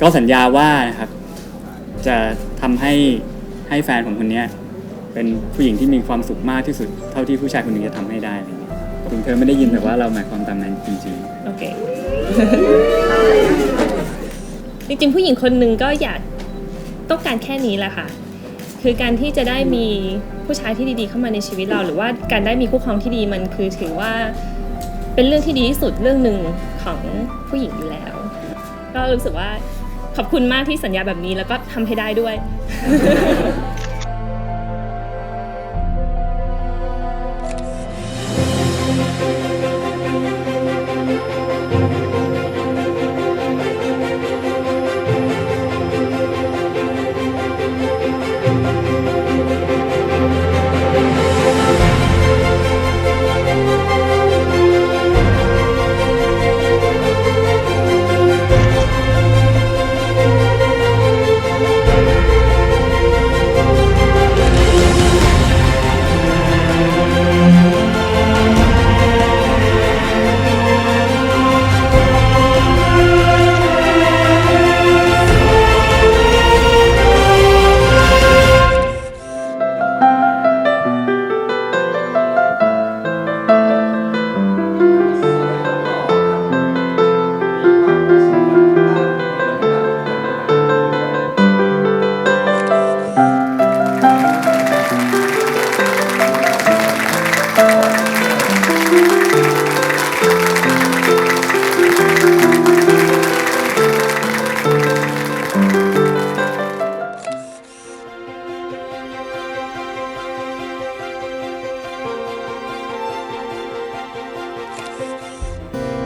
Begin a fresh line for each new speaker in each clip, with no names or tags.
ก็สัญญาว่านะครับ จะทำให้ให้แฟนผมคนเนี้ยเป็นผู้หญิงที่มีความสุขมากที่สุด เท่าที่ผู้ชายคนหนึงจะทำให้ได้อะไรเงี้ยถึงเธอไม่ได้ยินแต่ว่าเราหมายความตามนั้นจริงๆ
โอเค จริงๆ ผู้หญิงคนหนึ่งก็อยากต้องการแค่นี้แหละค่ะ คือการที่จะได้มีผู้ชายที่ดีๆเข้ามาในชีวิตเรา หรือว่าการได้มีคู่ครองที่ดีมันคือถือว่าเป็นเรื่องที่ดีที่สุดเรื่องหนึ่งของผู้หญิงอยู่แล้ว ก็รู้สึกว่า ขอบคุณมากที่สัญญาแบบนี้แล้วก็ทำให้ได้ด้วย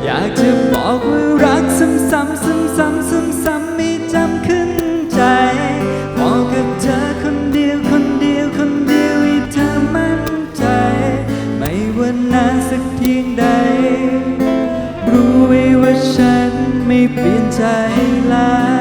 อยากจะบอกว่ารักซ้ำซ้ำซ้ำซ้ำซ้ำซ้ำไม่จำขึ้นใจบอกกับเธอคนเดียวคนเดียวคนเดียวให้เธอมั่นใจ ไม่ว่านานสักเพียงใด รู้ไว้ว่าฉันไม่เปลี่ยนใจแลา